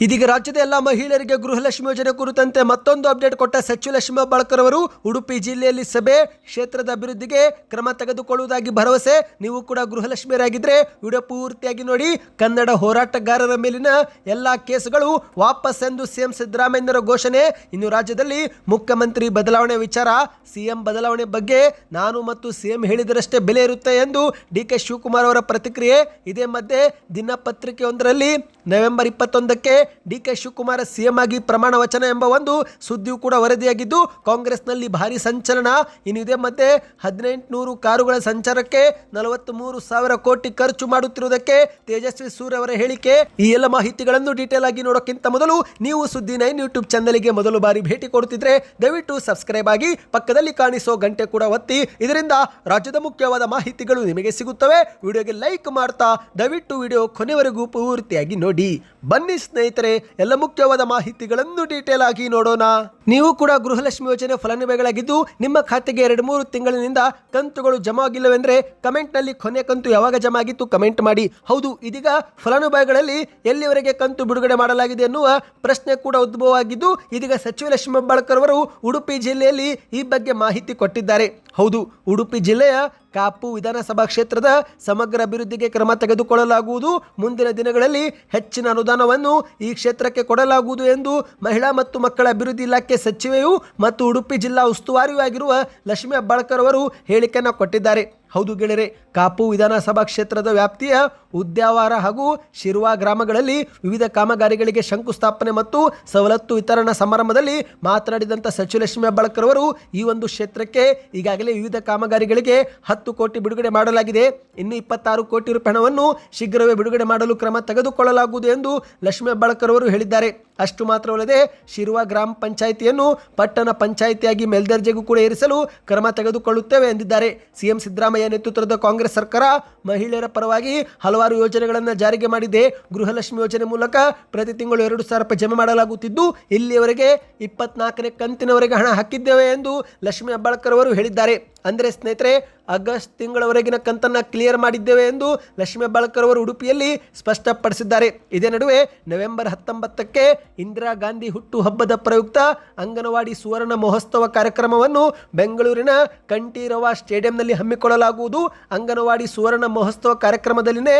ಇದೀಗ ರಾಜ್ಯದ ಎಲ್ಲ ಮಹಿಳೆಯರಿಗೆ ಗೃಹಲಕ್ಷ್ಮಿ ಯೋಜನೆ ಕುರಿತಂತೆ ಮತ್ತೊಂದು ಅಪ್ಡೇಟ್ ಕೊಟ್ಟ ಸಚಿವ ಲಕ್ಷ್ಮಿ ಬಳಕರ್ ಅವರು, ಉಡುಪಿ ಜಿಲ್ಲೆಯಲ್ಲಿ ಸಭೆ, ಕ್ಷೇತ್ರದ ಅಭಿವೃದ್ಧಿಗೆ ಕ್ರಮ ತೆಗೆದುಕೊಳ್ಳುವುದಾಗಿ ಭರವಸೆ. ನೀವು ಕೂಡ ಗೃಹಲಕ್ಷ್ಮಿಯರಾಗಿದ್ದರೆ ವಿಡಿಯೋ ಪೂರ್ತಿಯಾಗಿ ನೋಡಿ. ಕನ್ನಡ ಹೋರಾಟಗಾರರ ಮೇಲಿನ ಎಲ್ಲ ಕೇಸುಗಳು ವಾಪಸ್ ಎಂದು ಸಿಎಂ ಸಿದ್ದರಾಮಯ್ಯರ ಘೋಷಣೆ. ಇನ್ನು ರಾಜ್ಯದಲ್ಲಿ ಮುಖ್ಯಮಂತ್ರಿ ಬದಲಾವಣೆ ವಿಚಾರ. ಸಿಎಂ ಬದಲಾವಣೆ ಬಗ್ಗೆ ನಾನು ಮತ್ತು ಸಿಎಂ ಹೇಳಿದರಷ್ಟೇ ಬೆಲೆ ಇರುತ್ತೆ ಎಂದು ಡಿ ಕೆ ಶಿವಕುಮಾರ್ ಅವರ ಪ್ರತಿಕ್ರಿಯೆ. ಇದೇ ಮಧ್ಯೆ ದಿನಪತ್ರಿಕೆಯೊಂದರಲ್ಲಿ ನವೆಂಬರ್ ಇಪ್ಪತ್ತೊಂದಕ್ಕೆ ಡಿ ಕೆ ಶಿವಕುಮಾರ್ ಸಿಎಂ ಆಗಿ ಪ್ರಮಾಣ ವಚನ ಎಂಬ ಒಂದು ಸುದ್ದಿಯು ಕೂಡ ವರದಿಯಾಗಿದ್ದು, ಕಾಂಗ್ರೆಸ್ನಲ್ಲಿ ಭಾರಿ ಸಂಚಲನ. ಇನ್ನು ಮತ್ತೆ ಹದಿನೆಂಟುನೂರು ಕಾರುಗಳ ಸಂಚಾರಕ್ಕೆ ನಲವತ್ತ್ ಮೂರು ಸಾವಿರ ಕೋಟಿ ಖರ್ಚು ಮಾಡುತ್ತಿರುವುದಕ್ಕೆ ತೇಜಸ್ವಿ ಸೂರ್ಯ ಅವರ ಹೇಳಿಕೆ. ಈ ಎಲ್ಲ ಮಾಹಿತಿಗಳನ್ನು ಡೀಟೇಲ್ ಆಗಿ ನೋಡೋಕ್ಕಿಂತ ಮೊದಲು ನೀವು ಸುದ್ದಿ ನೈನ್ ಯೂಟ್ಯೂಬ್ ಚಾನಲ್ಗೆ ಮೊದಲು ಬಾರಿ ಭೇಟಿ ಕೊಡುತ್ತಿದ್ರೆ ದಯವಿಟ್ಟು ಸಬ್ಸ್ಕ್ರೈಬ್ ಆಗಿ ಪಕ್ಕದಲ್ಲಿ ಕಾಣಿಸೋ ಗಂಟೆ ಕೂಡ ಒತ್ತಿ. ಇದರಿಂದ ರಾಜ್ಯದ ಮುಖ್ಯವಾದ ಮಾಹಿತಿಗಳು ನಿಮಗೆ ಸಿಗುತ್ತವೆ. ವಿಡಿಯೋಗೆ ಲೈಕ್ ಮಾಡ್ತಾ ದಯವಿಟ್ಟು ವಿಡಿಯೋ ಕೊನೆವರೆಗೂ ಪೂರ್ತಿಯಾಗಿ ನೋಡಿ. ಬನ್ನಿ ಸ್ನೇಹಿತರೆ, ಎಲ್ಲ ಮುಖ್ಯವಾದ ಮಾಹಿತಿಗಳನ್ನು ಡೀಟೇಲ್ ಆಗಿ ನೋಡೋಣ. ನೀವು ಕೂಡ ಗೃಹಲಕ್ಷ್ಮಿ ಯೋಜನೆ ಫಲಾನುಭವಿಗಳಾಗಿದ್ದು, ನಿಮ್ಮ ಖಾತೆಗೆ ಎರಡು ಮೂರು ತಿಂಗಳಿನಿಂದ ಕಂತುಗಳು ಜಮಾ ಆಗಿಲ್ಲವೆಂದರೆ ಕಮೆಂಟ್ನಲ್ಲಿ ಕೊನೆ ಕಂತು ಯಾವಾಗ ಜಮಾ ಆಗಿತ್ತು ಕಮೆಂಟ್ ಮಾಡಿ. ಹೌದು, ಇದೀಗ ಫಲಾನುಭವಿಗಳಲ್ಲಿ ಎಲ್ಲಿವರೆಗೆ ಕಂತು ಬಿಡುಗಡೆ ಮಾಡಲಾಗಿದೆ ಎನ್ನುವ ಪ್ರಶ್ನೆ ಕೂಡ ಉದ್ಭವ ಆಗಿದ್ದು ಇದೀಗ ಸಚಿವ ಲಕ್ಷ್ಮೀ ಅವರು ಉಡುಪಿ ಜಿಲ್ಲೆಯಲ್ಲಿ ಈ ಬಗ್ಗೆ ಮಾಹಿತಿ ಕೊಟ್ಟಿದ್ದಾರೆ. ಹೌದು, ಉಡುಪಿ ಜಿಲ್ಲೆಯ ಕಾಪು ವಿಧಾನಸಭಾ ಕ್ಷೇತ್ರದ ಸಮಗ್ರ ಅಭಿವೃದ್ಧಿಗೆ ಕ್ರಮ ತೆಗೆದುಕೊಳ್ಳಲಾಗುವುದು. ಮುಂದಿನ ದಿನಗಳಲ್ಲಿ ಹೆಚ್ಚಿನ ಅನುದಾನವನ್ನು ಈ ಕ್ಷೇತ್ರಕ್ಕೆ ಕೊಡಲಾಗುವುದು ಎಂದು ಮಹಿಳಾ ಮತ್ತು ಮಕ್ಕಳ ಅಭಿವೃದ್ಧಿ ಇಲಾಖೆ ಸಚಿವೆಯು ಮತ್ತು ಉಡುಪಿ ಜಿಲ್ಲಾ ಉಸ್ತುವಾರಿಯೂ ಆಗಿರುವ ಲಕ್ಷ್ಮೀ ಅಬ್ಬಾಳ್ಕರ್ ಅವರು ಹೇಳಿಕೆಯನ್ನು ಕೊಟ್ಟಿದ್ದಾರೆ. ಹೌದು ಗೆಳೆಯರೆ, ಕಾಪು ವಿಧಾನಸಭಾ ಕ್ಷೇತ್ರದ ವ್ಯಾಪ್ತಿಯ ಉದ್ಯಾವಾರ ಹಾಗೂ ಶಿರ್ವಾ ಗ್ರಾಮಗಳಲ್ಲಿ ವಿವಿಧ ಕಾಮಗಾರಿಗಳಿಗೆ ಶಂಕುಸ್ಥಾಪನೆ ಮತ್ತು ಸವಲತ್ತು ವಿತರಣಾ ಸಮಾರಂಭದಲ್ಲಿ ಮಾತನಾಡಿದಂಥ ಸಚಿವ ಲಕ್ಷ್ಮೀ ಹೆಬ್ಬಾಳ್ಕರ್ ಅವರು ಈ ಒಂದು ಕ್ಷೇತ್ರಕ್ಕೆ ಈಗಾಗಲೇ ವಿವಿಧ ಕಾಮಗಾರಿಗಳಿಗೆ ಹತ್ತು ಕೋಟಿ ಬಿಡುಗಡೆ ಮಾಡಲಾಗಿದೆ. ಇನ್ನು ಇಪ್ಪತ್ತಾರು ಕೋಟಿ ರೂಪಾಯಿ ಹಣವನ್ನು ಶೀಘ್ರವೇ ಬಿಡುಗಡೆ ಮಾಡಲು ಕ್ರಮ ತೆಗೆದುಕೊಳ್ಳಲಾಗುವುದು ಎಂದು ಲಕ್ಷ್ಮೀ ಹೆಬ್ಬಾಳ್ಕರ್ ಅವರು ಹೇಳಿದ್ದಾರೆ. ಅಷ್ಟು ಮಾತ್ರವಲ್ಲದೆ ಶಿರ್ವಾ ಗ್ರಾಮ ಪಂಚಾಯಿತಿಯನ್ನು ಪಟ್ಟಣ ಪಂಚಾಯಿತಿಯಾಗಿ ಮೇಲ್ದರ್ಜೆಗೂ ಕೂಡ ಏರಿಸಲು ಕ್ರಮ ತೆಗೆದುಕೊಳ್ಳುತ್ತೇವೆ ಎಂದಿದ್ದಾರೆ. ಸಿಎಂ ಸಿದ್ದರಾಮಯ್ಯ ನೇತೃತ್ವದ ಕಾಂಗ್ರೆಸ್ ಸರ್ಕಾರ ಮಹಿಳೆಯರ ಪರವಾಗಿ ಹಲವಾರು ಯೋಜನೆಗಳನ್ನು ಜಾರಿಗೆ ಮಾಡಿದೆ. ಗೃಹಲಕ್ಷ್ಮಿ ಯೋಜನೆ ಮೂಲಕ ಪ್ರತಿ ತಿಂಗಳು ಎರಡು ಸಾವಿರ ರೂಪಾಯಿ ಜಮೆ ಮಾಡಲಾಗುತ್ತಿದ್ದು, ಇಲ್ಲಿಯವರೆಗೆ ಇಪ್ಪತ್ನಾಲ್ಕನೇ ಕಂತಿನವರೆಗೆ ಹಣ ಹಾಕಿದ್ದೇವೆ ಎಂದು ಲಕ್ಷ್ಮೀ ಅಬ್ಬಾಳ್ಕರ್ ಅವರು ಹೇಳಿದ್ದಾರೆ. ಅಂದರೆ ಸ್ನೇಹಿತರೆ, ಆಗಸ್ಟ್ ತಿಂಗಳವರೆಗಿನ ಕಂತನ್ನು ಕ್ಲಿಯರ್ ಮಾಡಿದ್ದೇವೆ ಎಂದು ಲಕ್ಷ್ಮೀ ಬಾಳ್ಕರ್ ಅವರು ಉಡುಪಿಯಲ್ಲಿ ಸ್ಪಷ್ಟಪಡಿಸಿದ್ದಾರೆ. ಇದೇ ನಡುವೆ ನವೆಂಬರ್ ಹತ್ತೊಂಬತ್ತಕ್ಕೆ ಇಂದಿರಾ ಗಾಂಧಿ ಹುಟ್ಟು ಹಬ್ಬದ ಪ್ರಯುಕ್ತ ಅಂಗನವಾಡಿ ಸುವರ್ಣ ಮಹೋತ್ಸವ ಕಾರ್ಯಕ್ರಮವನ್ನು ಬೆಂಗಳೂರಿನ ಕಂಠೀರವ ಸ್ಟೇಡಿಯಂನಲ್ಲಿ ಹಮ್ಮಿಕೊಳ್ಳಲಾಗುವುದು. ಅಂಗನವಾಡಿ ಸುವರ್ಣ ಮಹೋತ್ಸವ ಕಾರ್ಯಕ್ರಮದಲ್ಲಿನೇ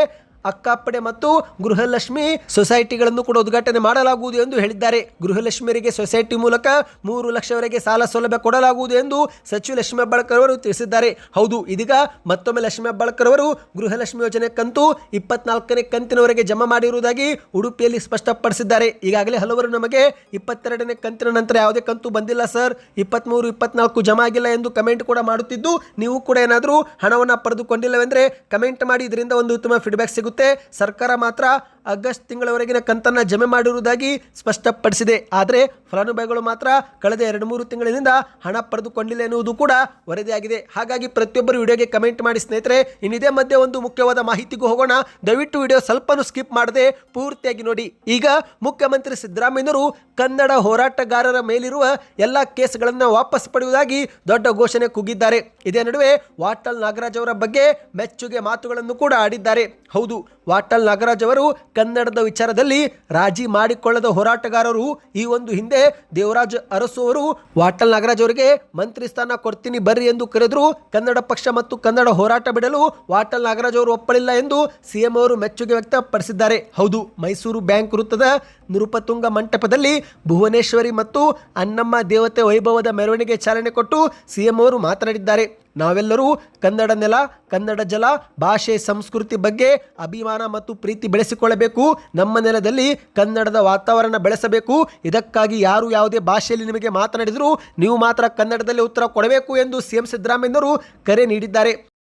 ಅಕ್ಕಾಪಡೆ ಮತ್ತು ಗೃಹಲಕ್ಷ್ಮಿ ಸೊಸೈಟಿಗಳನ್ನು ಕೂಡ ಉದ್ಘಾಟನೆ ಮಾಡಲಾಗುವುದು ಎಂದು ಹೇಳಿದ್ದಾರೆ. ಗೃಹಲಕ್ಷ್ಮಿಯರಿಗೆ ಸೊಸೈಟಿ ಮೂಲಕ ಮೂರು ಲಕ್ಷವರೆಗೆ ಸಾಲ ಸೌಲಭ್ಯ ಕೊಡಲಾಗುವುದು ಎಂದು ಸಚಿವ ಲಕ್ಷ್ಮೀ ಹೆಬ್ಬಾಳ್ಕರ್ ಅವರು ತಿಳಿಸಿದ್ದಾರೆ. ಹೌದು, ಇದೀಗ ಮತ್ತೊಮ್ಮೆ ಲಕ್ಷ್ಮೀ ಹೆಬ್ಬಾಳ್ಕರ್ ಅವರು ಗೃಹಲಕ್ಷ್ಮಿ ಯೋಜನೆ ಕಂತು ಇಪ್ಪತ್ನಾಲ್ಕನೇ ಕಂತಿನವರೆಗೆ ಜಮಾ ಮಾಡಿರುವುದಾಗಿ ಉಡುಪಿಯಲ್ಲಿ ಸ್ಪಷ್ಟಪಡಿಸಿದ್ದಾರೆ. ಈಗಾಗಲೇ ಹಲವರು ನಮಗೆ ಇಪ್ಪತ್ತೆರಡನೇ ಕಂತಿನ ನಂತರ ಯಾವುದೇ ಕಂತು ಬಂದಿಲ್ಲ ಸರ್. ಇಪ್ಪತ್ತ್ಮೂರು ಇಪ್ಪತ್ನಾಲ್ಕು ಜಮಾ ಆಗಿಲ್ಲ ಎಂದು ಕಮೆಂಟ್ ಕೂಡ ಮಾಡುತ್ತಿದ್ದು, ನೀವು ಕೂಡ ಏನಾದರೂ ಹಣವನ್ನು ಪಡೆದುಕೊಂಡಿಲ್ಲವೆಂದರೆ ಕಮೆಂಟ್ ಮಾಡಿ. ಇದರಿಂದ ಒಂದು ಉತ್ತಮ ಫೀಡ್ಬ್ಯಾಕ್ ಸಿಗುತ್ತೆ ಸರ್ಕಾರ ಮಾತ್ರ ಆಗಸ್ಟ್ ತಿಂಗಳವರೆಗಿನ ಕಂತನ್ನು ಜಮೆ ಮಾಡಿರುವುದಾಗಿ ಸ್ಪಷ್ಟಪಡಿಸಿದೆ. ಆದರೆ ಫಲಾನುಭವಿಗಳು ಮಾತ್ರ ಕಳೆದ ಎರಡು ಮೂರು ತಿಂಗಳಿನಿಂದ ಹಣ ಪಡೆದುಕೊಂಡಿಲ್ಲ ಎನ್ನುವುದು ಕೂಡ ವರದಿಯಾಗಿದೆ. ಹಾಗಾಗಿ ಪ್ರತಿಯೊಬ್ಬರು ವಿಡಿಯೋಗೆ ಕಮೆಂಟ್ ಮಾಡಿ ಸ್ನೇಹಿತರೆ, ಇನ್ನಿದೇ ಮಧ್ಯೆ ಒಂದು ಮುಖ್ಯವಾದ ಮಾಹಿತಿಗೂ ಹೋಗೋಣ. ದಯವಿಟ್ಟು ವಿಡಿಯೋ ಸ್ವಲ್ಪನೂ ಸ್ಕಿಪ್ ಮಾಡದೆ ಪೂರ್ತಿಯಾಗಿ ನೋಡಿ. ಈಗ ಮುಖ್ಯಮಂತ್ರಿ ಸಿದ್ದರಾಮಯ್ಯನವರು ಕನ್ನಡ ಹೋರಾಟಗಾರರ ಮೇಲಿರುವ ಎಲ್ಲ ಕೇಸ್ಗಳನ್ನು ವಾಪಸ್ ಪಡೆಯುವುದಾಗಿ ದೊಡ್ಡ ಘೋಷಣೆ ಕೂಗಿದ್ದಾರೆ. ಇದೇ ನಡುವೆ ವಾಟಲ್ ನಾಗರಾಜ್ ಅವರ ಬಗ್ಗೆ ಮೆಚ್ಚುಗೆ ಮಾತುಗಳನ್ನು ಕೂಡ ಆಡಿದ್ದಾರೆ. ಹೌದು ವಾಟಲ್ ನಾಗರಾಜ್ ಅವರು ಕನ್ನಡದ ವಿಚಾರದಲ್ಲಿ ರಾಜಿ ಮಾಡಿಕೊಳ್ಳದ ಹೋರಾಟಗಾರರು. ಈ ಒಂದು ಹಿಂದೆ ದೇವರಾಜ್ ಅರಸು ಅವರು ವಾಟಲ್ ನಾಗರಾಜ್ ಅವರಿಗೆ ಮಂತ್ರಿ ಸ್ಥಾನ ಕೊಡ್ತೀನಿ ಬರ್ರಿ ಎಂದು ಕರೆದ್ರು. ಕನ್ನಡ ಪಕ್ಷ ಮತ್ತು ಕನ್ನಡ ಹೋರಾಟ ಬಿಡಲು ವಾಟಲ್ ನಾಗರಾಜ್ ಅವರು ಒಪ್ಪಲಿಲ್ಲ ಎಂದು ಸಿಎಂ ಅವರು ಮೆಚ್ಚುಗೆ ವ್ಯಕ್ತಪಡಿಸಿದ್ದಾರೆ. ಹೌದು, ಮೈಸೂರು ಬ್ಯಾಂಕ್ ವೃತ್ತದ ನೃಪತುಂಗ ಮಂಟಪದಲ್ಲಿ ಭುವನೇಶ್ವರಿ ಮತ್ತು ಅನ್ನಮ್ಮ ದೇವತೆ ವೈಭವದ ಮೆರವಣಿಗೆ ಚಾಲನೆ ಕೊಟ್ಟು ಸಿಎಂ ಅವರು ಮಾತನಾಡಿದ್ದಾರೆ. ನಾವೆಲ್ಲರೂ ಕನ್ನಡ ನೆಲ, ಕನ್ನಡ ಜಲ, ಭಾಷೆ, ಸಂಸ್ಕೃತಿ ಬಗ್ಗೆ ಅಭಿಮಾನ ಮತ್ತು ಪ್ರೀತಿ ಬೆಳೆಸಿಕೊಳ್ಳಬೇಕು. ನಮ್ಮ ನೆಲದಲ್ಲಿ ಕನ್ನಡದ ವಾತಾವರಣ ಬೆಳೆಸಬೇಕು. ಇದಕ್ಕಾಗಿ ಯಾರು ಯಾವುದೇ ಭಾಷೆಯಲ್ಲಿ ನಿಮಗೆ ಮಾತನಾಡಿದರೂ ನೀವು ಮಾತ್ರ ಕನ್ನಡದಲ್ಲಿ ಉತ್ತರ ಕೊಡಬೇಕು ಎಂದು ಸಿಎಂ ಸಿದ್ದರಾಮಯ್ಯನವರು ಕರೆ ನೀಡಿದ್ದಾರೆ.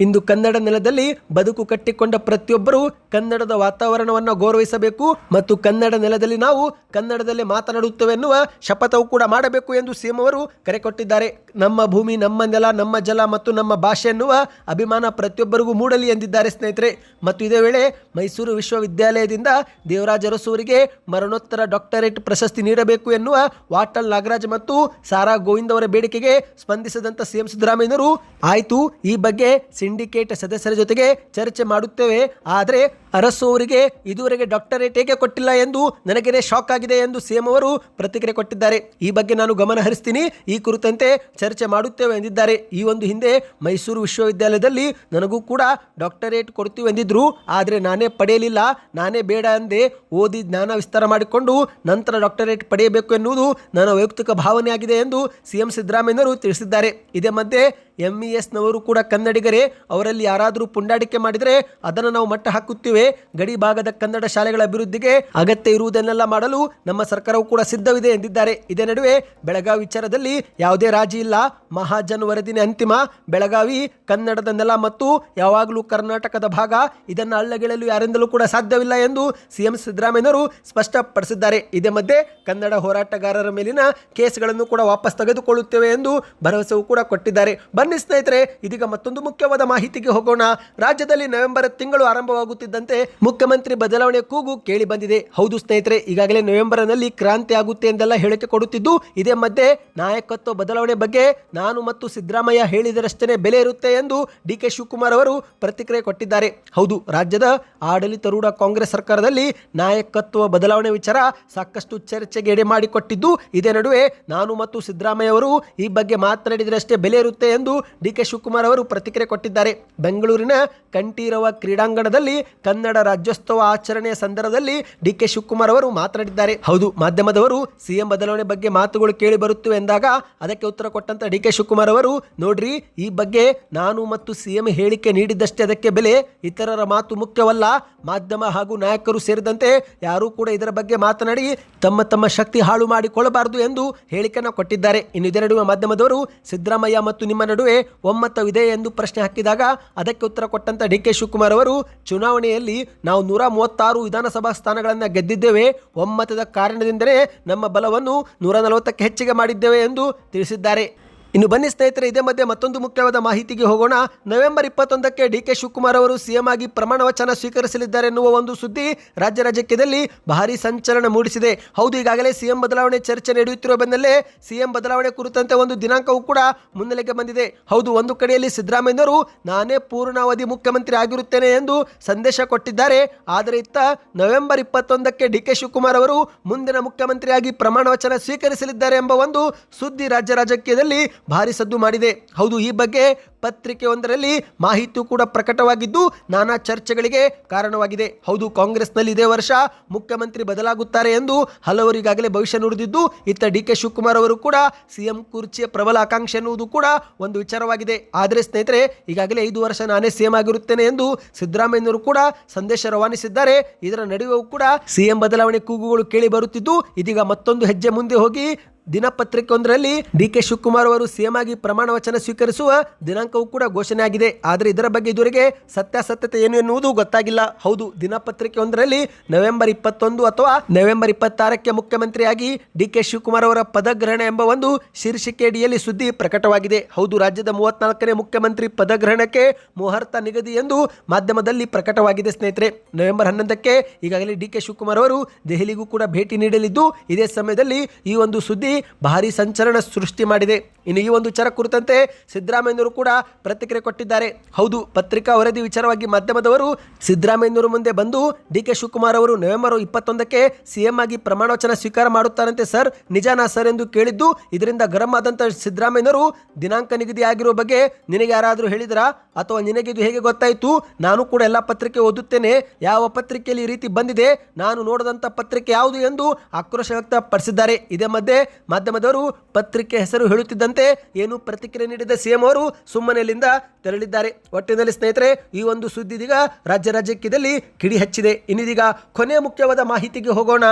ಇಂದು ಕನ್ನಡ ನೆಲದಲ್ಲಿ ಬದುಕು ಕಟ್ಟಿಕೊಂಡ ಪ್ರತಿಯೊಬ್ಬರೂ ಕನ್ನಡದ ವಾತಾವರಣವನ್ನು ಗೌರವಿಸಬೇಕು ಮತ್ತು ಕನ್ನಡ ನೆಲದಲ್ಲಿ ನಾವು ಕನ್ನಡದಲ್ಲಿ ಮಾತನಾಡುತ್ತೇವೆ ಎನ್ನುವ ಶಪಥವು ಕೂಡ ಮಾಡಬೇಕು ಎಂದು ಸಿಎಂ ಅವರು ಕರೆ ಕೊಟ್ಟಿದ್ದಾರೆ. ನಮ್ಮ ಭೂಮಿ, ನಮ್ಮ ನೆಲ, ನಮ್ಮ ಜಲ ಮತ್ತು ನಮ್ಮ ಭಾಷೆ ಎನ್ನುವ ಅಭಿಮಾನ ಪ್ರತಿಯೊಬ್ಬರಿಗೂ ಮೂಡಲಿ ಎಂದಿದ್ದಾರೆ ಸ್ನೇಹಿತರೆ. ಮತ್ತು ಇದೇ ವೇಳೆ ಮೈಸೂರು ವಿಶ್ವವಿದ್ಯಾಲಯದಿಂದ ದೇವರಾಜ ಅರಸೂರಿಗೆ ಮರಣೋತ್ತರ ಡಾಕ್ಟರೇಟ್ ಪ್ರಶಸ್ತಿ ನೀಡಬೇಕು ಎನ್ನುವ ವಾಟಲ್ ನಾಗರಾಜ್ ಮತ್ತು ಸಾರಾ ಗೋವಿಂದ್ ಅವರ ಬೇಡಿಕೆಗೆ ಸ್ಪಂದಿಸಿದಂಥ ಸಿಎಂ ಸಿದ್ದರಾಮಯ್ಯನವರು, ಆಯಿತು, ಈ ಬಗ್ಗೆ ಸಿಂಡಿಕೇಟ್ ಸದಸ್ಯರ ಜೊತೆಗೆ ಚರ್ಚೆ ಮಾಡುತ್ತೇವೆ. ಆದರೆ ಅರಸು ಅವರಿಗೆ, ಇದುವರೆಗೆ ಡಾಕ್ಟರೇಟ್ ಏಕೆ ಕೊಟ್ಟಿಲ್ಲ ಎಂದು ನನಗೇನೆ ಶಾಕ್ ಆಗಿದೆ ಎಂದು ಸಿಎಂ ಅವರು ಪ್ರತಿಕ್ರಿಯೆ ಕೊಟ್ಟಿದ್ದಾರೆ. ಈ ಬಗ್ಗೆ ನಾನು ಗಮನ ಹರಿಸ್ತೀನಿ. ಈ ಕುರಿತಂತೆ ಚರ್ಚೆ ಮಾಡುತ್ತೇವೆ ಎಂದಿದ್ದಾರೆ. ಈ ಒಂದು ಹಿಂದೆ ಮೈಸೂರು ವಿಶ್ವವಿದ್ಯಾಲಯದಲ್ಲಿ ನನಗೂ ಕೂಡ ಡಾಕ್ಟರೇಟ್ ಕೊಡ್ತೀವಿ ಎಂದಿದ್ರು. ಆದರೆ ನಾನೇ ಪಡೆಯಲಿಲ್ಲ. ನಾನೇ ಬೇಡ ಅಂದೆ ಓದಿ ಜ್ಞಾನ ವಿಸ್ತಾರ ಮಾಡಿಕೊಂಡು ನಂತರ ಡಾಕ್ಟರೇಟ್ ಪಡೆಯಬೇಕು ಎನ್ನುವುದು ನನ್ನ ವೈಯಕ್ತಿಕ ಭಾವನೆ ಆಗಿದೆ ಎಂದು ಸಿಎಂ ಸಿದ್ದರಾಮಯ್ಯನವರು ತಿಳಿಸಿದ್ದಾರೆ. ಇದೇ ಮಧ್ಯೆ ಎಂ ಇ ಎಸ್ನವರು ಕೂಡ ಕನ್ನಡಿಗರೇ, ಅವರಲ್ಲಿ ಯಾರಾದರೂ ಪುಂಡಾಟಿಕೆ ಮಾಡಿದರೆ ಅದನ್ನು ನಾವು ಮಟ್ಟ ಹಾಕುತ್ತೇವೆ. ಗಡಿ ಭಾಗದ ಕನ್ನಡ ಶಾಲೆಗಳ ಅಭಿವೃದ್ಧಿಗೆ ಅಗತ್ಯ ಇರುವುದನ್ನೆಲ್ಲ ಮಾಡಲು ನಮ್ಮ ಸರ್ಕಾರವು ಕೂಡ ಸಿದ್ಧವಿದೆ ಎಂದಿದ್ದಾರೆ. ಇದೇ ನಡುವೆ ಬೆಳಗಾವಿ ವಿಚಾರದಲ್ಲಿ ಯಾವುದೇ ರಾಜಿ ಇಲ್ಲ. ಮಹಾಜನ್ ವರದಿನ ಅಂತಿಮ. ಬೆಳಗಾವಿ, ಕನ್ನಡದ ನೆಲ ಮತ್ತು ಯಾವಾಗಲೂ ಕರ್ನಾಟಕದ ಭಾಗ. ಇದನ್ನು ಅಳ್ಳಗೆಳಲು ಯಾರಿಂದಲೂ ಕೂಡ ಸಾಧ್ಯವಿಲ್ಲ ಎಂದು ಸಿಎಂ ಸಿದ್ದರಾಮಯ್ಯನವರು ಸ್ಪಷ್ಟಪಡಿಸಿದ್ದಾರೆ. ಇದೇ ಮಧ್ಯೆ ಕನ್ನಡ ಹೋರಾಟಗಾರರ ಮೇಲಿನ ಕೇಸ್ಗಳನ್ನು ಕೂಡ ವಾಪಸ್ ತೆಗೆದುಕೊಳ್ಳುತ್ತೇವೆ ಎಂದು ಭರವಸೆಯೂ ಕೂಡ ಕೊಟ್ಟಿದ್ದಾರೆ. ಬನ್ನಿ ಸ್ನೇಹಿತರೆ, ಇದೀಗ ಮತ್ತೊಂದು ಮುಖ್ಯವಾದ ಮಾಹಿತಿಗೆ ಹೋಗೋಣ. ರಾಜ್ಯದಲ್ಲಿ ನವೆಂಬರ್ ತಿಂಗಳು ಆರಂಭವಾಗುತ್ತಿದ್ದಂತೆ ಮುಖ್ಯಮಂತ್ರಿ ಬದಲಾವಣೆ ಕೂಗು ಕೇಳಿ ಬಂದಿದೆ. ಹೌದು ಸ್ನೇಹಿತರೆ, ಈಗಾಗಲೇ ನವೆಂಬರ್ನಲ್ಲಿ ಕ್ರಾಂತಿ ಆಗುತ್ತೆ ಎಂದೆಲ್ಲ ಹೇಳಿಕೆ ಕೊಡುತ್ತಿದ್ದು, ಇದೇ ಮಧ್ಯೆ ನಾಯಕತ್ವ ಬದಲಾವಣೆ ಬಗ್ಗೆ ನಾನು ಮತ್ತು ಸಿದ್ದರಾಮಯ್ಯ ಹೇಳಿದರಷ್ಟೇ ಬೆಲೆ ಇರುತ್ತೆ ಎಂದು ಡಿ ಕೆ ಶಿವಕುಮಾರ್ ಅವರು ಪ್ರತಿಕ್ರಿಯೆ ಕೊಟ್ಟಿದ್ದಾರೆ. ಹೌದು, ರಾಜ್ಯದ ಆಡಳಿತಾರೂಢ ಕಾಂಗ್ರೆಸ್ ಸರ್ಕಾರದಲ್ಲಿ ನಾಯಕತ್ವ ಬದಲಾವಣೆ ವಿಚಾರ ಸಾಕಷ್ಟು ಚರ್ಚೆಗೆ ಎಡೆ ಮಾಡಿಕೊಟ್ಟಿದ್ದು, ಇದೇ ನಡುವೆ ನಾನು ಮತ್ತು ಸಿದ್ದರಾಮಯ್ಯ ಅವರು ಈ ಬಗ್ಗೆ ಮಾತನಾಡಿದರಷ್ಟೇ ಬೆಲೆ ಇರುತ್ತೆ ಎಂದು ಡಿ ಕೆ ಶಿವಕುಮಾರ್ ಅವರು ಪ್ರತಿಕ್ರಿಯೆ ಕೊಟ್ಟಿದ್ದಾರೆ. ಬೆಂಗಳೂರಿನ ಕಂಠೀರವ ಕ್ರೀಡಾಂಗಣದಲ್ಲಿ ಕನ್ನಡ ರಾಜ್ಯೋತ್ಸವ ಆಚರಣೆಯ ಸಂದರ್ಭದಲ್ಲಿ ಡಿ ಕೆ ಶಿವಕುಮಾರ್ ಅವರು ಮಾತನಾಡಿದ್ದಾರೆ. ಹೌದು, ಮಾಧ್ಯಮದವರು ಸಿಎಂ ಬದಲಾವಣೆ ಬಗ್ಗೆ ಮಾತುಗಳು ಕೇಳಿ ಬರುತ್ತಿವೆ ಎಂದಾಗ ಅದಕ್ಕೆ ಉತ್ತರ ಕೊಟ್ಟಂತ ಡಿ ಕೆ ಶಿವಕುಮಾರ್ ಅವರು, ನೋಡ್ರಿ, ಈ ಬಗ್ಗೆ ನಾನು ಮತ್ತು ಸಿಎಂ ಹೇಳಿಕೆ ನೀಡಿದ್ದಷ್ಟೇ ಅದಕ್ಕೆ ಬೆಲೆ, ಇತರರ ಮಾತು ಮುಖ್ಯವಲ್ಲ. ಮಾಧ್ಯಮ ಹಾಗೂ ನಾಯಕರು ಸೇರಿದಂತೆ ಯಾರೂ ಕೂಡ ಇದರ ಬಗ್ಗೆ ಮಾತನಾಡಿ ತಮ್ಮ ತಮ್ಮ ಶಕ್ತಿ ಹಾಳು ಮಾಡಿಕೊಳ್ಳಬಾರದು ಎಂದು ಹೇಳಿಕೆಯನ್ನು ಕೊಟ್ಟಿದ್ದಾರೆ. ಇನ್ನು ಇದರ ನಡುವೆ ಮಾಧ್ಯಮದವರು, ಸಿದ್ದರಾಮಯ್ಯ ಮತ್ತು ನಿಮ್ಮ ನಡುವೆ ಒಮ್ಮತವಿದೆ ಎಂದು ಪ್ರಶ್ನೆ ಹಾಕಿದಾಗ ಅದಕ್ಕೆ ಉತ್ತರ ಕೊಟ್ಟಂತ ಡಿ ಕೆ ಶಿವಕುಮಾರ್ ಅವರು, ಚುನಾವಣೆಯಲ್ಲಿ ನಾವು ನೂರ ಮೂವತ್ತಾರು ವಿಧಾನಸಭಾ ಸ್ಥಾನಗಳನ್ನು ಗೆದ್ದಿದ್ದೇವೆ. ಒಮ್ಮತದ ಕಾರಣದಿಂದಲೇ ನಮ್ಮ ಬಲವನ್ನು ನೂರ ನಲವತ್ತಕ್ಕೆ ಹೆಚ್ಚಿಗೆ ಮಾಡಿದ್ದೇವೆ ಎಂದು ತಿಳಿಸಿದ್ದಾರೆ. ಇನ್ನು ಬನ್ನಿ ಸ್ನೇಹಿತರೆ, ಇದೇ ಮಧ್ಯೆ ಮತ್ತೊಂದು ಮುಖ್ಯವಾದ ಮಾಹಿತಿಗೆ ಹೋಗೋಣ. ನವೆಂಬರ್ ಇಪ್ಪತ್ತೊಂದಕ್ಕೆ ಡಿ ಕೆ ಶಿವಕುಮಾರ್ ಅವರು ಸಿಎಂ ಆಗಿ ಪ್ರಮಾಣ ವಚನ ಸ್ವೀಕರಿಸಲಿದ್ದಾರೆ ಎನ್ನುವ ಒಂದು ಸುದ್ದಿ ರಾಜ್ಯ ರಾಜಕೀಯದಲ್ಲಿ ಭಾರಿ ಸಂಚಲನ ಮೂಡಿಸಿದೆ. ಹೌದು, ಈಗಾಗಲೇ ಸಿಎಂ ಬದಲಾವಣೆ ಚರ್ಚೆ ನಡೆಯುತ್ತಿರುವ ಬೆನ್ನಲ್ಲೇ ಸಿಎಂ ಬದಲಾವಣೆ ಕುರಿತಂತೆ ಒಂದು ದಿನಾಂಕವೂ ಕೂಡ ಮುನ್ನೆಲೆಗೆ ಬಂದಿದೆ. ಹೌದು, ಒಂದು ಕಡೆಯಲ್ಲಿ ಸಿದ್ದರಾಮಯ್ಯನವರು, ನಾನೇ ಪೂರ್ಣಾವಧಿ ಮುಖ್ಯಮಂತ್ರಿ ಆಗಿರುತ್ತೇನೆ ಎಂದು ಸಂದೇಶ ಕೊಟ್ಟಿದ್ದಾರೆ. ಆದರೆ ಇತ್ತ ನವೆಂಬರ್ ಇಪ್ಪತ್ತೊಂದಕ್ಕೆ ಡಿ ಕೆ ಶಿವಕುಮಾರ್ ಅವರು ಮುಂದಿನ ಮುಖ್ಯಮಂತ್ರಿಯಾಗಿ ಪ್ರಮಾಣ ವಚನ ಸ್ವೀಕರಿಸಲಿದ್ದಾರೆ ಎಂಬ ಒಂದು ಸುದ್ದಿ ರಾಜ್ಯ ರಾಜಕೀಯದಲ್ಲಿ ಭಾರಿ ಸದ್ದು ಮಾಡಿದೆ. ಹೌದು, ಈ ಬಗ್ಗೆ ಪತ್ರಿಕೆಯೊಂದರಲ್ಲಿ ಮಾಹಿತಿ ಕೂಡ ಪ್ರಕಟವಾಗಿದ್ದು ನಾನಾ ಚರ್ಚೆಗಳಿಗೆ ಕಾರಣವಾಗಿದೆ. ಹೌದು, ಕಾಂಗ್ರೆಸ್ನಲ್ಲಿ ಇದೇ ವರ್ಷ ಮುಖ್ಯಮಂತ್ರಿ ಬದಲಾಗುತ್ತಾರೆ ಎಂದು ಹಲವರಿಗಾಗಲೇ ಭವಿಷ್ಯ ನುಡಿದಿದ್ದು, ಇತ್ತ ಡಿ ಕೆ ಶಿವಕುಮಾರ್ ಅವರು ಕೂಡ ಸಿಎಂ ಕುರ್ಚಿಯ ಪ್ರಬಲ ಆಕಾಂಕ್ಷೆ ಎನ್ನುವುದು ಕೂಡ ಒಂದು ವಿಚಾರವಾಗಿದೆ. ಆದರೆ ಸ್ನೇಹಿತರೆ, ಈಗಾಗಲೇ ಐದು ವರ್ಷ ನಾನೇ ಸಿಎಂ ಆಗಿರುತ್ತೇನೆ ಎಂದು ಸಿದ್ದರಾಮಯ್ಯನವರು ಕೂಡ ಸಂದೇಶ ರವಾನಿಸಿದ್ದಾರೆ. ಇದರ ನಡುವೆಯೂ ಕೂಡ ಸಿಎಂ ಬದಲಾವಣೆ ಕೂಗುಗಳು ಕೇಳಿ ಬರುತ್ತಿದ್ದು, ಇದೀಗ ಮತ್ತೊಂದು ಹೆಜ್ಜೆ ಮುಂದೆ ಹೋಗಿ ದಿನಪತ್ರಿಕೆಯೊಂದರಲ್ಲಿ ಡಿ ಕೆ ಶಿವಕುಮಾರ್ ಅವರು ಸಿಎಂ ಆಗಿ ಪ್ರಮಾಣ ವಚನ ಸ್ವೀಕರಿಸುವ ದಿನಾಂಕವೂ ಕೂಡ ಘೋಷಣೆ ಆಗಿದೆ ಆದರೆ ಇದರ ಬಗ್ಗೆ ಇದುವರೆಗೆ ಸತ್ಯಾಸತ್ಯತೆ ಏನು ಎನ್ನುವುದು ಗೊತ್ತಾಗಿಲ್ಲ. ಹೌದು, ದಿನಪತ್ರಿಕೆಯೊಂದರಲ್ಲಿ ನವೆಂಬರ್ ಇಪ್ಪತ್ತೊಂದು ಅಥವಾ ನವೆಂಬರ್ ಇಪ್ಪತ್ತಾರಕ್ಕೆ ಮುಖ್ಯಮಂತ್ರಿಯಾಗಿ ಡಿ ಕೆ ಶಿವಕುಮಾರ್ ಅವರ ಪದಗ್ರಹಣ ಎಂಬ ಒಂದು ಶೀರ್ಷಿಕೆಯಡಿಯಲ್ಲಿ ಸುದ್ದಿ ಪ್ರಕಟವಾಗಿದೆ. ಹೌದು, ರಾಜ್ಯದ ಮೂವತ್ನಾಲ್ಕನೇ ಮುಖ್ಯಮಂತ್ರಿ ಪದಗ್ರಹಣಕ್ಕೆ ಮುಹೂರ್ತ ನಿಗದಿ ಎಂದು ಮಾಧ್ಯಮದಲ್ಲಿ ಪ್ರಕಟವಾಗಿದೆ ಸ್ನೇಹಿತರೆ. ನವೆಂಬರ್ ಹನ್ನೊಂದಕ್ಕೆ ಈಗಾಗಲೇ ಡಿ ಕೆ ಶಿವಕುಮಾರ್ ಅವರು ದೆಹಲಿಗೂ ಕೂಡ ಭೇಟಿ ನೀಡಲಿದ್ದು, ಇದೇ ಸಮಯದಲ್ಲಿ ಈ ಒಂದು ಸುದ್ದಿ ಭಾರಿ ಸಂಚಲನ ಸೃಷ್ಟಿ ಮಾಡಿದೆ. ಇನ್ನು ಈ ಒಂದು ವಿಚಾರ ಕುರಿತಂತೆ ಸಿದ್ದರಾಮಯ್ಯನವರು ಕೂಡ ಪ್ರತಿಕ್ರಿಯೆ ಕೊಟ್ಟಿದ್ದಾರೆ. ಹೌದು, ಪತ್ರಿಕಾ ವರದಿ ವಿಚಾರವಾಗಿ ಮಾಧ್ಯಮದವರು ಸಿದ್ದರಾಮಯ್ಯನವರು ಮುಂದೆ ಬಂದು ಡಿ ಕೆ ಶಿವಕುಮಾರ್ ಅವರು ನವೆಂಬರ್ ಇಪ್ಪತ್ತೊಂದಕ್ಕೆ ಸಿಎಂ ಆಗಿ ಪ್ರಮಾಣವಚನ ಸ್ವೀಕಾರ ಮಾಡುತ್ತಾರಂತೆ ಸರ್. ನಿಜಾನಾ ಸರ್ ಎಂದು ಕೇಳಿದ್ದು, ಇದರಿಂದ ಗರಂ ಆದಂಥ ಸಿದ್ದರಾಮಯ್ಯನವರು ದಿನಾಂಕ ನಿಗದಿ ಆಗಿರುವ ಬಗ್ಗೆ ನಿನಗೆ ಯಾರಾದರೂ ಹೇಳಿದರಾ? ಅಥವಾ ನಿನಗೆ ಇದು ಹೇಗೆ ಗೊತ್ತಾಯಿತು? ನಾನು ಕೂಡ ಎಲ್ಲ ಪತ್ರಿಕೆ ಓದುತ್ತೇನೆ. ಯಾವ ಪತ್ರಿಕೆಯಲ್ಲಿ ಈ ರೀತಿ ಬಂದಿದೆ? ನಾನು ನೋಡದಂಥ ಪತ್ರಿಕೆ ಯಾವುದು ಎಂದು ಆಕ್ರೋಶ ವ್ಯಕ್ತಪಡಿಸಿದ್ದಾರೆ. ಇದೇ ಮಧ್ಯೆ ಮಾಧ್ಯಮದವರು ಪತ್ರಿಕೆ ಹೆಸರು ಹೇಳುತ್ತಿದ್ದಂತೆ ಏನು ಪ್ರತಿಕ್ರಿಯೆ ನೀಡಿದ ಸಿಎಂ ಅವರು ಸುಮ್ಮನೆಯಲ್ಲಿಂದ ತೆರಳಿದ್ದಾರೆ. ಒಟ್ಟಿನಲ್ಲಿ ಸ್ನೇಹಿತರೆ, ಈ ಒಂದು ಸುದ್ದಿ ಇದೀಗ ರಾಜ್ಯ ರಾಜಕೀಯದಲ್ಲಿ ಕಿಡಿ ಹಚ್ಚಿದೆ. ಇನ್ನಿದೀಗ ಕೊನೆ ಮುಖ್ಯವಾದ ಮಾಹಿತಿಗೆ ಹೋಗೋಣ.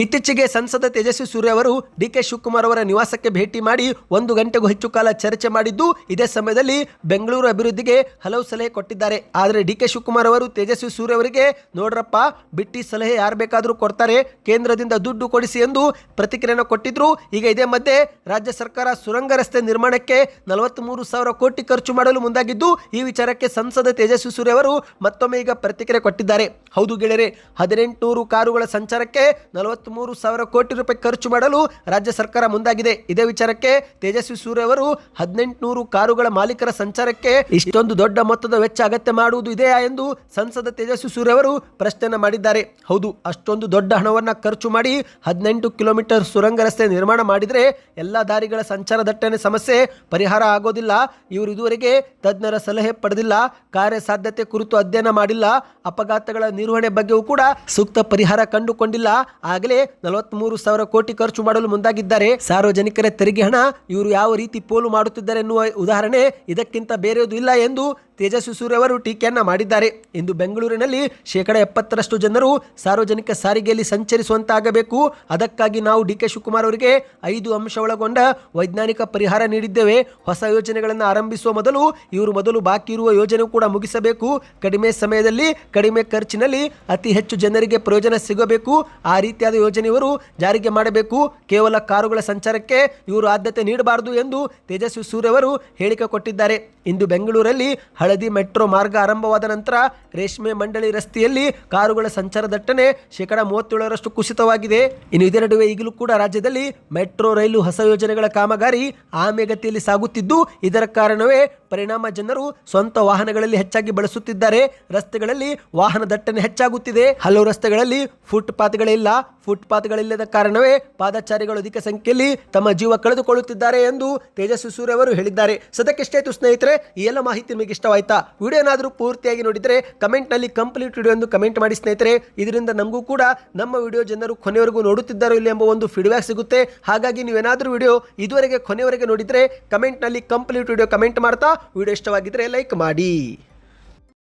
ಇತ್ತೀಚೆಗೆ ಸಂಸದ ತೇಜಸ್ವಿ ಸೂರ್ಯ ಅವರು ಡಿ ಕೆ ಶಿವಕುಮಾರ್ ಅವರ ನಿವಾಸಕ್ಕೆ ಭೇಟಿ ಮಾಡಿ ಒಂದು ಗಂಟೆಗೂ ಹೆಚ್ಚು ಕಾಲ ಚರ್ಚೆ ಮಾಡಿದ್ದು, ಇದೇ ಸಮಯದಲ್ಲಿ ಬೆಂಗಳೂರು ಅಭಿವೃದ್ಧಿಗೆ ಹಲವು ಸಲಹೆ ಕೊಟ್ಟಿದ್ದಾರೆ. ಆದರೆ ಡಿ ಕೆ ಶಿವಕುಮಾರ್ ಅವರು ತೇಜಸ್ವಿ ಸೂರ್ಯ ಅವರಿಗೆ, ನೋಡ್ರಪ್ಪ, ಬಿಟ್ಟಿ ಸಲಹೆ ಯಾರು ಬೇಕಾದರೂ ಕೊಡ್ತಾರೆ, ಕೇಂದ್ರದಿಂದ ದುಡ್ಡು ಕೊಡಿಸಿ ಎಂದು ಪ್ರತಿಕ್ರಿಯೆಯನ್ನು ಕೊಟ್ಟಿದ್ರು. ಈಗ ಇದೇ ಮಧ್ಯೆ ರಾಜ್ಯ ಸರ್ಕಾರ ಸುರಂಗ ರಸ್ತೆ ನಿರ್ಮಾಣಕ್ಕೆ ನಲವತ್ತ್ಮೂರು ಸಾವಿರ ಕೋಟಿ ಖರ್ಚು ಮಾಡಲು ಮುಂದಾಗಿದ್ದು, ಈ ವಿಚಾರಕ್ಕೆ ಸಂಸದ ತೇಜಸ್ವಿ ಸೂರ್ಯ ಅವರು ಮತ್ತೊಮ್ಮೆ ಈಗ ಪ್ರತಿಕ್ರಿಯೆ ಕೊಟ್ಟಿದ್ದಾರೆ. ಹೌದು ಗೆಳೆಯರೆ ಹದಿನೆಂಟುನೂರು ಕಾರುಗಳ ಸಂಚಾರಕ್ಕೆ ನಲವತ್ತ್ ನಲವತ್ಮೂರು ಸಾವಿರ ಕೋಟಿ ರೂಪಾಯಿ ಖರ್ಚು ಮಾಡಲು ರಾಜ್ಯ ಸರ್ಕಾರ ಮುಂದಾಗಿದೆ. ಇದೇ ವಿಚಾರಕ್ಕೆ ತೇಜಸ್ವಿ ಸೂರ್ಯ ಅವರು ಹದಿನೆಂಟುನೂರು ಕಾರುಗಳ ಮಾಲೀಕರ ಸಂಚಾರಕ್ಕೆ ಇಷ್ಟೊಂದು ದೊಡ್ಡ ಮೊತ್ತದ ವೆಚ್ಚ ಅಗತ್ಯ ಮಾಡುವುದು ಇದೆಯಾ ಎಂದು ಸಂಸದ ತೇಜಸ್ವಿ ಸೂರ್ಯ ಅವರು ಪ್ರಶ್ನೆಯನ್ನು ಮಾಡಿದ್ದಾರೆ. ಹೌದು, ಅಷ್ಟೊಂದು ದೊಡ್ಡ ಹಣವನ್ನ ಖರ್ಚು ಮಾಡಿ ಹದಿನೆಂಟು ಕಿಲೋಮೀಟರ್ ಸುರಂಗ ರಸ್ತೆ ನಿರ್ಮಾಣ ಮಾಡಿದರೆ ಎಲ್ಲ ದಾರಿಗಳ ಸಂಚಾರ ದಟ್ಟಣೆ ಸಮಸ್ಯೆ ಪರಿಹಾರ ಆಗೋದಿಲ್ಲ. ಇವರು ಇದುವರೆಗೆ ತಜ್ಞರ ಸಲಹೆ ಪಡೆದಿಲ್ಲ, ಕಾರ್ಯಸಾಧ್ಯತೆ ಕುರಿತು ಅಧ್ಯಯನ ಮಾಡಿಲ್ಲ, ಅಪಘಾತಗಳ ನಿರ್ವಹಣೆ ಬಗ್ಗೆಯೂ ಕೂಡ ಸೂಕ್ತ ಪರಿಹಾರ ಕಂಡುಕೊಂಡಿಲ್ಲ. ಆಗಲೇ ನಲವತ್ಮೂರು ಸಾವಿರ ಕೋಟಿ ಖರ್ಚು ಮಾಡಲು ಮುಂದಾಗಿದ್ದಾರೆ. ಸಾರ್ವಜನಿಕರ ತೆರಿಗೆ ಹಣ ಇವರು ಯಾವ ರೀತಿ ಪೋಲು ಮಾಡುತ್ತಿದ್ದಾರೆ ಎನ್ನುವ ಉದಾಹರಣೆ ಇದಕ್ಕಿಂತ ಬೇರೆಯದು ಇಲ್ಲ ಎಂದು ತೇಜಸ್ವಿ ಸೂರ್ಯ ಅವರು ಟೀಕೆಯನ್ನ ಮಾಡಿದ್ದಾರೆ. ಇಂದು ಬೆಂಗಳೂರಿನಲ್ಲಿ ಶೇಕಡ ಎಪ್ಪತ್ತರಷ್ಟು ಜನರು ಸಾರ್ವಜನಿಕ ಸಾರಿಗೆಯಲ್ಲಿ ಸಂಚರಿಸುವಂತಾಗಬೇಕು. ಅದಕ್ಕಾಗಿ ನಾವು ಡಿ ಕೆ ಶಿವಕುಮಾರ್ ಅವರಿಗೆ ಐದು ಅಂಶ ಒಳಗೊಂಡ ವೈಜ್ಞಾನಿಕ ಪರಿಹಾರ ನೀಡಿದ್ದೇವೆ. ಹೊಸ ಯೋಜನೆಗಳನ್ನು ಆರಂಭಿಸುವ ಮೊದಲು ಇವರು ಮೊದಲು ಬಾಕಿ ಇರುವ ಯೋಜನೆ ಕೂಡ ಮುಗಿಸಬೇಕು. ಕಡಿಮೆ ಸಮಯದಲ್ಲಿ, ಕಡಿಮೆ ಖರ್ಚಿನಲ್ಲಿ ಅತಿ ಹೆಚ್ಚು ಜನರಿಗೆ ಪ್ರಯೋಜನ ಸಿಗಬೇಕು. ಆ ರೀತಿಯಾದ ಯೋಜನೆ ಇವರು ಜಾರಿಗೆ ಮಾಡಬೇಕು. ಕೇವಲ ಕಾರುಗಳ ಸಂಚಾರಕ್ಕೆ ಇವರು ಆದ್ಯತೆ ನೀಡಬಾರದು ಎಂದು ತೇಜಸ್ವಿ ಸೂರ್ಯವರು ಹೇಳಿಕೆ ಕೊಟ್ಟಿದ್ದಾರೆ. ಇಂದು ಬೆಂಗಳೂರಲ್ಲಿ ಹಳದಿ ಮೆಟ್ರೋ ಮಾರ್ಗ ಆರಂಭವಾದ ನಂತರ ರೇಷ್ಮೆ ಮಂಡಳಿ ರಸ್ತೆಯಲ್ಲಿ ಕಾರುಗಳ ಸಂಚಾರ ದಟ್ಟಣೆ ಶೇಕಡ ಮೂವತ್ತೇಳರಷ್ಟು ಕುಸಿತವಾಗಿದೆ. ಇನ್ನು ಇದರ ನಡುವೆ ಈಗಲೂ ಕೂಡ ರಾಜ್ಯದಲ್ಲಿ ಮೆಟ್ರೋ ರೈಲು ಹೊಸ ಯೋಜನೆಗಳ ಕಾಮಗಾರಿ ಆಮೆಗತಿಯಲ್ಲಿ ಸಾಗುತ್ತಿದ್ದು, ಇದರ ಕಾರಣವೇ ಪರಿಣಾಮ ಜನರು ಸ್ವಂತ ವಾಹನಗಳಲ್ಲಿ ಹೆಚ್ಚಾಗಿ ಬಳಸುತ್ತಿದ್ದಾರೆ. ರಸ್ತೆಗಳಲ್ಲಿ ವಾಹನ ದಟ್ಟಣೆ ಹೆಚ್ಚಾಗುತ್ತಿದೆ. ಹಲವು ರಸ್ತೆಗಳಲ್ಲಿ ಫುಟ್ಪಾತ್ಗಳಿಲ್ಲ ಫುಟ್ಪಾತ್ಗಳಿಲ್ಲದ ಕಾರಣವೇ ಪಾದಚಾರಿಗಳು ಅಧಿಕ ಸಂಖ್ಯೆಯಲ್ಲಿ ತಮ್ಮ ಜೀವ ಕಳೆದುಕೊಳ್ಳುತ್ತಿದ್ದಾರೆ ಎಂದು ತೇಜಸ್ವಿ ಸೂರ್ಯ ಅವರು ಹೇಳಿದ್ದಾರೆ. ಸದ್ಯಕ್ಕೆ ಸ್ನೇಹಿತರೆ. ಈ ಎಲ್ಲ ಮಾಹಿತಿ ನಿಮಗೆ ಇಷ್ಟವಾಯ್ತಾ? ವಿಡಿಯೋ ಏನಾದರೂ ಪೂರ್ತಿಯಾಗಿ ನೋಡಿದರೆ ಕಮೆಂಟ್ನಲ್ಲಿ ಕಂಪ್ಲೀಟ್ ವಿಡಿಯೋ ಎಂದು ಕಮೆಂಟ್ ಮಾಡಿ ಸ್ನೇಹಿತರೆ. ಇದರಿಂದ ನಮಗೂ ಕೂಡ ನಮ್ಮ ವಿಡಿಯೋ ಜನರು ಕೊನೆವರೆಗೂ ನೋಡುತ್ತಿದ್ದಾರೋ ಇಲ್ಲ ಎಂಬ ಒಂದು ಫೀಡ್ಬ್ಯಾಕ್ ಸಿಗುತ್ತೆ. ಹಾಗಾಗಿ ನೀವೇನಾದರೂ ವಿಡಿಯೋ ಇದುವರೆಗೆ ಕೊನೆವರೆಗೆ ನೋಡಿದರೆ ಕಮೆಂಟ್ನಲ್ಲಿ ಕಂಪ್ಲೀಟ್ ವಿಡಿಯೋ ಕಮೆಂಟ್ ಮಾಡ್ತಾ ವಿಡಿಯೋ ಇಷ್ಟವಾಗಿದ್ದರೆ ಲೈಕ್ ಮಾಡಿ.